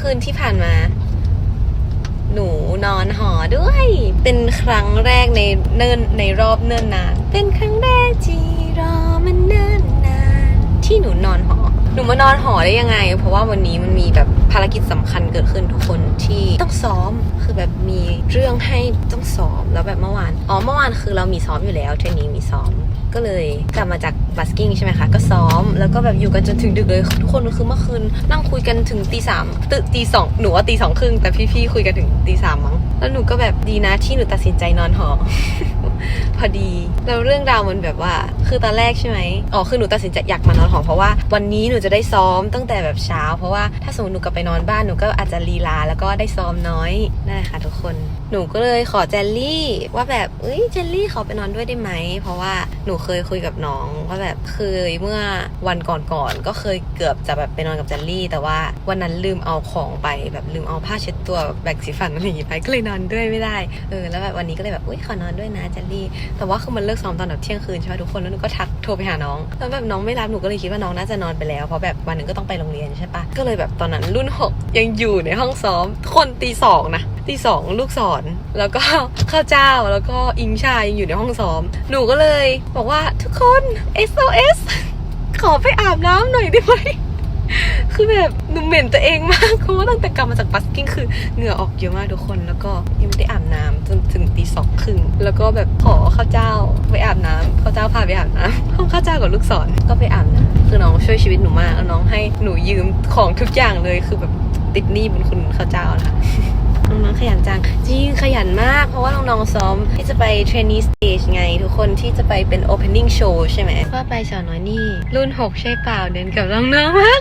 คืนที่ผ่านมา หนูนอนหอด้วย เป็นครั้งแรกในเนิ่นในรอบเนิ่นนาน เป็นครั้งแรกที่รอ ที่หนูนอนหอ หนูมานอนหอได้ยังไง เพราะว่าวันนี้มันมีแบบภารกิจสำคัญเกิดขึ้นทุกคนที่ต้องซ้อม คือแบบมีเรื่องให้ต้องซ้อม แล้วแบบเมื่อวาน อ๋อ เมื่อวานคือเรามีซ้อมอยู่แล้วเทรนนี้มีซ้อม ก็เลยกลับมาจากบัสกิ้งใช่ไหมคะ ก็ซ้อม แล้วก็แบบอยู่กันจนถึงดึกเลย ทุกคนคือเมื่อคืนนั่งคุยกันถึงตีสามตึตีสองหนูว่าตีสองครึ่งแต่พี่ๆคุยกันถึงตีสามมั้ง แล้วหนูก็แบบดีนะที่หนูตัดสินใจนอนหอ พอดีแล้วเรื่องราวมันแบบว่า คือตอนแรกใช่ไหมอ๋อคือหนูตัดสินใจอยากมานอนหอเพราะว่าวันนี้หนูจะได้ซ้อมตั้งแต่แบบเช้า เพราะว่าถ้าสมมติหนูกลับไปนอนบ้านหนูก็อาจจะลีลาแล้วก็ได้ซ้อมน้อยนั่นแหละค่ะทุกคน หนูก็เลยขอเจลลี่ว่าแบบเอ้ยเจลลี่ขอไปนอนด้วยได้ไหม เพราะว่าหนูเคยคุยกับน้องว่าแบบเคยเมื่อวันก่อนๆก็เคยเกือบจะแบบไปนอนกับเจลลี่ แต่ว่าวันนั้นลืมเอาของไปแบบลืมเอาผ้าเช็ดตัวแบบแบกสีฟันอะไรอย่างงี้ไปก็เลยนอนด้วยไม่ได้เออแล้วแบบวันนี้ก็เลยแบบอุ้ยขอนอนด้วยนะเจลลี่ แต่ว่าคือมันเลิกซ้อมตอนแบบเที่ยงคืนใช่ไหมทุกคนแล้วหนูก็ทักโทรไปหาน้องแล้วแบบน้องไม่รับหนูก็เลยคิดว่าน้องน่าจะนอนไปแล้วเพราะแบบวันหนึ่งก็ต้องไปโรงเรียนใช่ปะก็เลยแบบตอนนั้นรุ่นหกยังอยู่ในห้องซ้อมคนตีสองนะ ตีสองลูกศรแล้วก็ข้าวเจ้าแล้วก็อิงชายยังอยู่ในห้องซ้อม หนูก็เลยบอกว่าทุกคน SOS ขอไปอาบน้ำหน่อยได้ไหมคือแบบหนูเหม็นตัวเองมากเพราะว่าตั้งแต่กลับมาจากบัสกิ้งคือเหงื่อออกเยอะมากทุกคนแล้วก็ยังไม่ได้อาบน้ำจนถึงตีสองครึ่งแล้วก็แบบขอข้าวเจ้าไปอาบน้ำข้าวเจ้าพาไปอาบน้ำห้องข้าวเจ้ากับลูกศรก็ไปอาบน้ำคือน้องช่วยชีวิตหนูมากแล้วน้องให้หนูยืมของทุกอย่างเลยคือแบบติดหนี้บุญคุณข้าวเจ้านะคะ น้องๆขยันจัง จริงขยันมาก เพราะว่าน้องๆซ้อมที่จะไป trainee stage ไง ทุกคนที่จะไปเป็น opening show ใช่ไหมว่าไปสาวน้อยนี่ รุ่น 6 ใช่เปล่าเดินกับน้องๆมาก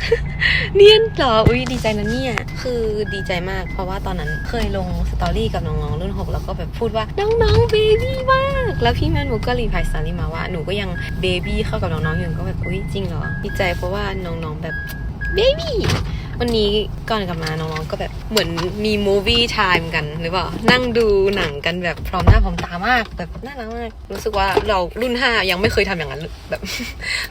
เนียนเหรอ อุ้ยดีใจนะเนี่ย คือดีใจมาก เพราะว่าตอนนั้นเคยลงสตอรี่กับน้องๆรุ่น 6 แล้วก็แบบพูดว่าน้องๆเบบี้มากแล้วพี่แมนหนูก็รีพายสตอรี่มาว่าหนูก็ยังเบบี้เข้ากับน้องๆอยู่ก็แบบอุ้ยจริงเหรอดีใจเพราะว่าน้องๆแบบเบบี้ วันนี้ก่อนกลับมาน้องๆก็แบบเหมือนมีมูวี่ไทม์กันหรือเปล่า นั่งดูหนังกันแบบพร้อมหน้าพร้อมตามากแบบน่ารักมาก รู้สึกว่าเรารุ่นห้ายังไม่เคยทำอย่างนั้นแบบ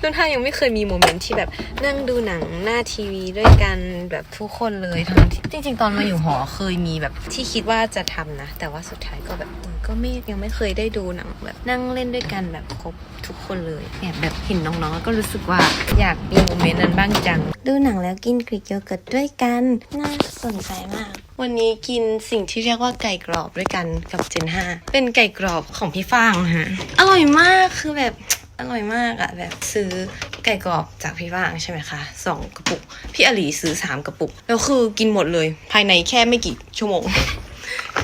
รุ่นห้ายังไม่เคยมีโมเมนต์ที่แบบนั่งดูหนังหน้าทีวีด้วยกันแบบทุกคนเลยทั้งที่จริง ๆ ตอนมาอยู่หอเคยมีแบบที่คิดว่าจะทำนะ แต่ว่าสุดท้ายก็แบบ ก็ไม่ยังไม่เคยได้ดูหนังแบบนั่งเล่นด้วยกันแบบครบทุกคนเลยเนี่ยแบบเห็นน้องๆแล้วก็รู้สึกว่าอยากมีโมเมนต์นั้นบ้างจัง ดูหนังแล้วกินกรีกโยเกิร์ตด้วยกัน น่าสนใจมาก วันนี้กินสิ่งที่เรียกว่าไก่กรอบด้วยกันกับเจน5เป็นไก่กรอบของพี่ฟางฮะอร่อยมากคือแบบอร่อยมากอะแบบซื้อไก่กรอบจากพี่ฟางใช่ไหมคะสองกระปุก พี่อลีซื้อสามกระปุก แล้วคือกินหมดเลย ภายในแค่ไม่กี่ชั่วโมง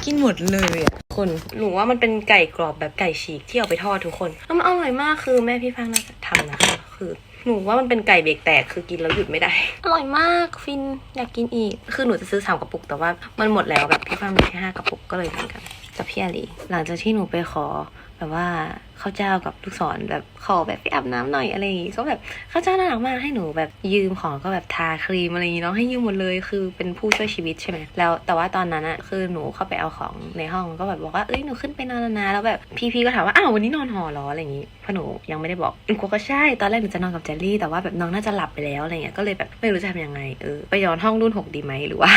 กินหมดเลยอะคนหนูว่ามันเป็นไก่กรอบแบบไก่ฉีกที่เอาไปทอดทุกคนแล้วมันอร่อยมากคือแม่พี่ฟังน่าจะทำนะคะคือหนูว่ามันเป็นไก่เบรกแตกคือกินแล้วหยุดไม่ได้ อร่อยมากฟินอยากกินอีก คือหนูจะซื้อสามกระปุกแต่ว่ามันหมดแล้วแบบพี่ฟังมีแค่ห้ากระปุกก็เลยเหมือนกันกับพี่อาลีหลังจากที่หนูไปขอแบบว่าข้าวเจ้ากับลูกศรแบบขอแบบไปอาบน้ำหน่อยอะไรอย่างงี้ก็แบบข้าวเจ้าน่ารักมากให้หนูแบบยืมของก็แบบทาครีมอะไรอย่างงี้เนาะให้ยืมหมดเลยคือเป็นผู้ช่วยชีวิตใช่ไหมแล้วแต่ว่าตอนนั้นอะคือหนูเข้าไปเอาของในห้องก็แบบบอกว่าเอ้ยหนูขึ้นไปนอนแล้วนะแล้วแบบพี่ๆก็ถามว่าอ้าววันนี้นอนหอหรออะไรอย่างงี้เพราะหนูยังไม่ได้บอกหนูก็ใช่ตอนแรกหนูจะนอนกับเจลลี่แต่ว่าแบบน้องน่าจะหลับไปแล้วอะไรเงี้ยก็เลยแบบไม่รู้จะทำยังไงเออไปนอนห้องรุ่นหกดีไหมหรือว่า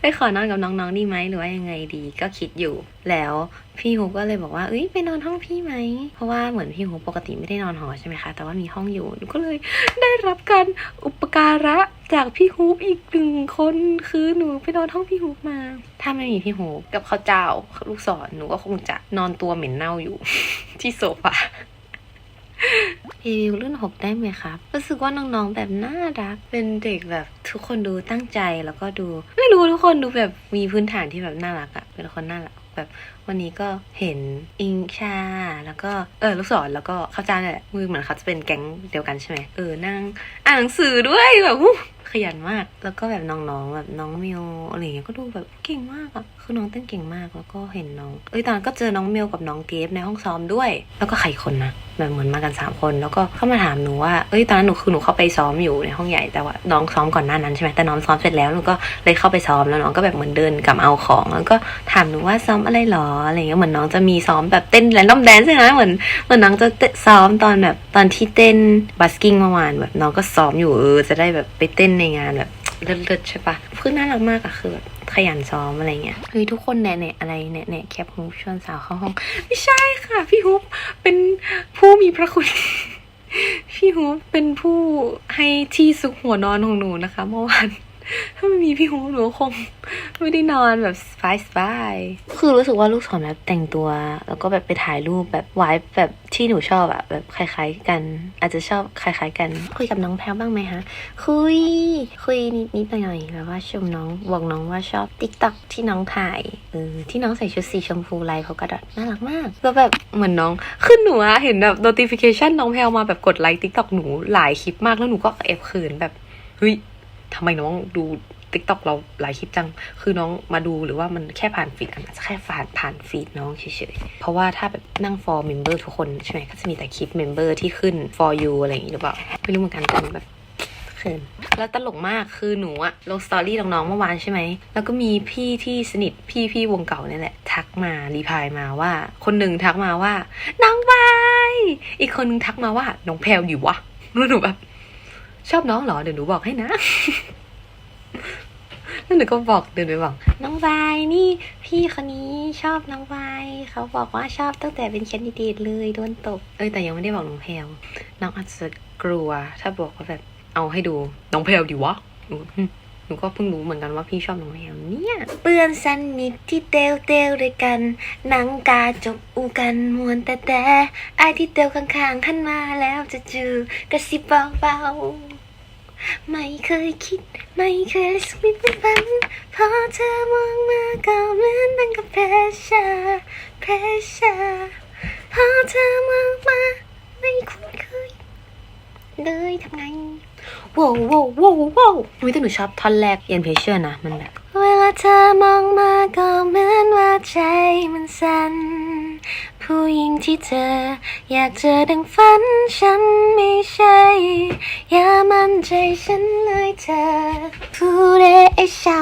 ไปขอนอนกับน้องๆดีไหมหรือว่ายังไงดีก็คิดอยู่แล้ว พี่ฮูก็เลยบอกว่าเอ้ยไปนอนห้องพี่ไหม เพราะว่าเหมือนพี่ฮูปกติไม่ได้นอนหอใช่ไหมคะ แต่ว่ามีห้องอยู่หนูก็เลยได้รับการอุปการะจากพี่ฮูอีกหนึ่งคนคือหนูไปนอนห้องพี่ฮูมา ถ้าไม่มีพี่ฮูกับข้าวเจ้าลูกศรหนูก็คงจะนอนตัวเหม็นเน่าอยู่ ที่โซฟารีวิวรุ่นหกได้ไหมครับ รู้สึกว่าน้องๆ แบบน่ารัก เป็นเด็กแบบทุกคนดูตั้งใจแล้วก็ดู ไม่รู้ทุกคนดูแบบมีพื้นฐานที่แบบน่ารักอะเป็นคนน่ารักแบบ วันนี้ก็เห็นอิงชา แล้วก็เออลูกศรแล้วก็ข้าวจานนี่นแหละมือเหมือนเขาจะเป็นแก๊งเดียวกันใช่ไหมเออนั่งอ่านหนังสือด้วยแบบขยันมาก แล้วก็แบบน้องๆ แบบน้องมิวอะไรเงี้ยก็ดูแบบเก่งมากอะคือน้องเต้นเก่งมาก แล้วก็เห็นน้อง เอ้ยตอนนั้นก็เจอน้องมิวกับน้องเกฟในห้องซ้อมด้วย แล้วก็ใครคนนะ แบบเหมือนมากันสามคน แล้วก็เข้ามาถามหนูว่า เอ้ยตอนนั้นหนูคือหนูเข้าไปซ้อมอยู่ในห้องใหญ่ แต่ว่าน้องซ้อมก่อนหน้านั้นใช่ไหมแต่น้องซ้อมเสร็จแล้วหนูก็เลยเข้าไปซ้อม แล้วน้องก็แบบเหมือนเดินกลับเอาของ แล้วก็ถามหนูว่าซ้อมอะไรหรออะไรเงี้ยเหมือนน้องจะมีซ้อมแบบเต้นแรนดอมแดนใช่ไหมเหมือนเหมือนน้องจะเซ้อมตอนแบบตอนที่เต้นบัสกิ้งเมื่อวานแบบน้องก็ซ้อมอยู่เออจะได้แบบไปเต้นในงานแบบเลิศๆใช่ปะคือน่ารักมากอะคือแบบขยันซ้อมอะไรเงี้ย เฮ้ยทุกคนแน่ๆอะไรแน่ๆแคปฮูปชวนสาวเข้าห้อง ไม่ใช่ค่ะ พี่ฮุบเป็นผู้มีพระคุณ พี่ฮุบเป็นผู้ให้ที่ซุกหัวนอนของหนูนะคะ เมื่อวานถ้าไม่มีพี่ฮุบหนูคง ไม่ได้นอนแบบสบายสบายคือรู้สึกว่าลูกสอนแบบแต่งตัว แล้วก็แบบไปถ่ายรูปแบบวายแบบที่หนูชอบอะแบบคล้ายๆกัน อาจจะชอบคล้าย ๆ กัน คุยกับน้องแพลวบ้างไหมคะคุย คุยนิดนิดๆหน่อยๆแบบว่าชมน้องบอกน้องว่าชอบติ๊กต็อกที่น้องถ่ายเออที่น้องใส่ชุดสีชมพูลายเขากระดาษน่ารักมากแล้วแบบเหมือนน้องคือหนูอะเห็นแบบ notification น้องแพลวมาแบบกดไลค์ติ๊กต็อกหนูหลายคลิปมากแล้วหนูก็แอบเขินแบบเฮ้ยทำไมน้องดู ติ๊กต็อกเราหลายคลิปจัง คือน้องมาดูหรือว่ามันแค่ผ่านฟีดอาจจะแค่ผ่านผ่านฟีดน้องเฉยๆ เพราะว่าถ้าแบบนั่ง for member ทุกคนใช่ไหมก็จะมีแต่คลิป member ที่ขึ้น for you อะไรอย่างงี้หรือเปล่า ไม่รู้เหมือนกันแต่แบบเขินแล้วตลกมากคือหนูอะลงสตอรี่น้องๆเมื่อวานใช่ไหม แล้วก็มีพี่ที่สนิทพี่พี่วงเก่าเนี่ยแหละ ทักมารีพลายมาว่า คนหนึ่งทักมาว่า น้องบายอีกคนหนึงทักมาว่าน้องแพลวอยู่วะแล้วหนูแบบชอบน้องเหรอเดี๋ยวหนูบอกให้นะ หนูก็บอกเดินไปบอกน้องวายนี่พี่คนนี้ชอบน้องวายเขาบอกว่าชอบตั้งแต่เป็นแคนดิเดตเลยโดนตกเอ้ยแต่ยังไม่ได้บอกน้องแพลวน้องอาจจะกลัว ถ้าบอกว่าแบบเอาให้ดูน้องแพลวดิวะหนูหึหนูก็เพิ่งรู้เหมือนกันว่าพี่ชอบน้องแพลวเนี่ยเปื้อนสนิทที่เตลเตลด้วยกันหนังกาจบอูกันมวนแต่แต่ไอที่เตลข้างๆขันมาแล้วจะจือกระซิบเบาๆ ไม่เคยคิด ไม่เคยสักนิดเป็นฝันพอเธอมองมาก็เหมือนนั่งกับเพชาเพชาพอเธอมองมาไม่คุ้นเคยเลยทำไงว้าวว้าวว้าวว้าวไม่แต่หนูชอบท่อนแรกเย็นเพเชอร์นะมันแบบ เวลาเธอมองมาก็เหมือนว่าใจมันสั่น ผู้หญิงที่เธอ อยากเจอดังฝันฉันไม่ใช่ อย่ามั่นใจฉันเลยเธอผู้เดชา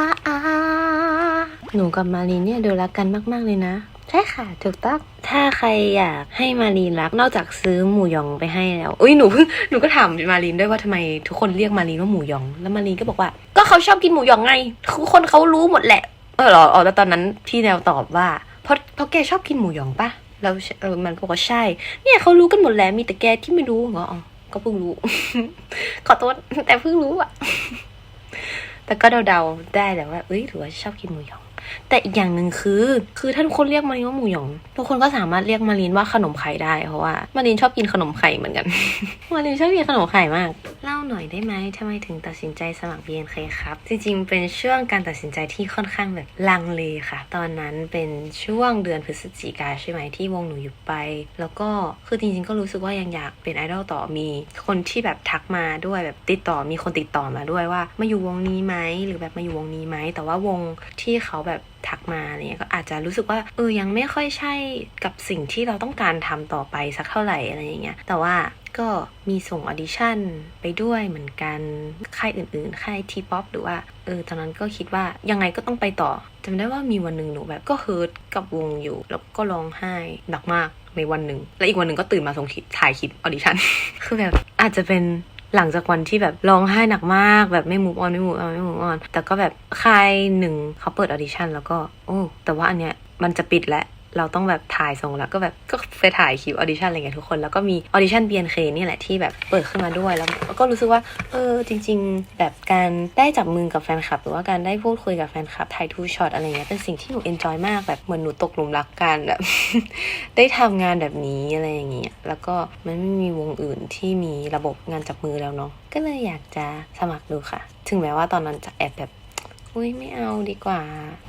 หนูกับมารีเนี่ยดูรักกันมาก ๆ เลยนะ ใช่ค่ะ ถูกต้อง ถ้าใครอยากให้มารีนรักนอกจากซื้อหมูยองไปให้แล้วอุ้ยหนูเพิ่งหนูก็ถามมารีนด้วยว่าทำไมทุกคนเรียกมารีนว่าหมูยอง แล้วมารีนก็บอกว่า ก็เขาชอบกินหมูยองไงทุกคนเขารู้หมดแหละ เออเหรออ๋อแล้วตอนนั้นพี่แนวตอบว่าเพราะเพราะแกชอบกินหมูยองปะ แล้วเออมันบอกว่าใช่ เนี่ยเขารู้กันหมดแล้วมีแต่แกที่ไม่รู้เหรออ๋อก็เพิ่งรู้ ขอโทษแต่เพิ่งรู้อะแต่ก็เดาๆได้แหละว่า เอ้ยถือว่าชอบกินหมูยอง แต่อีกอย่างหนึ่งคือ คือถ้าทุกคนเรียกมารีนว่าหมูหยอง ทุกคนก็สามารถเรียกมารีนว่าขนมไข่ได้เพราะว่ามารีนชอบกินขนมไข่เหมือนกัน มารีนชอบกินขนมไข่มาก เล่าหน่อยได้ไหมทำไมถึงตัดสินใจสมัคร BNK ครับ จริงๆ เป็นช่วงการตัดสินใจที่ค่อนข้างแบบลังเลค่ะ ตอนนั้นเป็นช่วงเดือนพฤศจิกาใช่ไหมที่วงหนูหยุดไป แล้วก็คือจริงๆ ก็รู้สึกว่ายังอยากเป็นไอดอลต่อมีคนที่แบบทักมาด้วยแบบติดต่อมีคนติดต่อมาด้วยว่ามาอยู่วงนี้ไหมหรือแบบมาอยู่วงนี้ไหมแต่ว่าวงที่เขาแบบทักมาเนี่ยก็อาจจะรู้สึกว่าเออยังไม่ค่อยใช่กับสิ่งที่เราต้องการทำต่อไปสักเท่าไหร่อะไรอย่างเงี้ยแต่ว่าก็มีส่งออดิชั่นไปด้วยเหมือนกันค่ายอื่นๆ ค่ายทีป๊อปหรือว่าเออตอนนั้นก็คิดว่ายังไงก็ต้องไปต่อจำได้ว่ามีวันหนึ่งหนูแบบก็เฮิร์ตกับวงอยู่ แล้วก็ร้องไห้หนักมากในวันหนึ่ง และอีกวันหนึ่งก็ตื่นมาส่งคลิปถ่ายคลิปออดิชั่น คือแบบอาจจะเป็น หลังจากวันที่แบบร้องไห้หนักมากแบบไม่มูฟออนไม่มูฟออนไม่มูฟออนแต่ก็แบบค่ายหนึ่งเขาเปิดออดิชั่นแล้วก็โอ้แต่ว่าอันเนี้ยมันจะปิดแล้ว เราต้องแบบถ่ายส่งแล้วก็แบบก็ไปถ่ายคลิปออดิชั่นอะไรเงี้ยทุกคนแล้วก็มีออดิชั่น BNK นี่แหละที่แบบเปิดขึ้นมาด้วยแล้วก็รู้สึกว่าเออจริง ๆ แบบการได้จับมือกับแฟนคลับ หรือว่าการได้พูดคุยกับแฟนคลับถ่ายทูช็อตอะไรเงี้ยเป็นสิ่งที่หนูเอนจอยมากแบบเหมือนหนูตกหลุมรักกันแบบได้ทำงานแบบนี้อะไรอย่างเงี้ยแล้วก็มันไม่มีวงอื่นที่มีระบบงานจับมือแล้วเนาะก็เลยอยากจะสมัครดูค่ะ ถึงแม้ว่าตอนนั้นจะแอบแบบ อุ้ยไม่เอาดีกว่า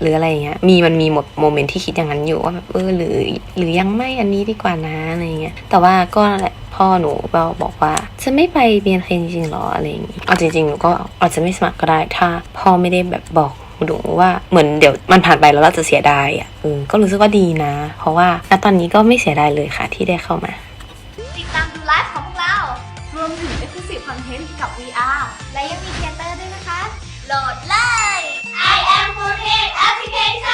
หรืออะไรอย่างเงี้ยมีมันมีหมดโมเมนต์ที่คิดอย่างนั้นอยู่ว่าแบบเออหรือ หรือยังไม่อันนี้ดีกว่านะอะไรเงี้ยแต่ว่าก็นั่นแหละพ่อหนูก็บอกว่าจะไม่ไปเบียนเคจริงหรออะไรอย่างงี้เอาจริงๆหนูก็อาจจะไม่สมัครก็ได้ ถ้าพ่อไม่ได้แบบบอกหนูว่าเหมือนเดี๋ยวมันผ่านไปแล้วเราจะเสียดายอะเออก็รู้สึกว่าดีนะ เพราะว่าณตอนนี้ก็ไม่เสียดายเลยค่ะที่ได้เข้ามา ติดตามดูไลฟ์ของพวกเรา รวมถึง Exclusive Content กับ VR และยังมีเทเตอร์ด้วยนะคะ โหลดเลย 谁说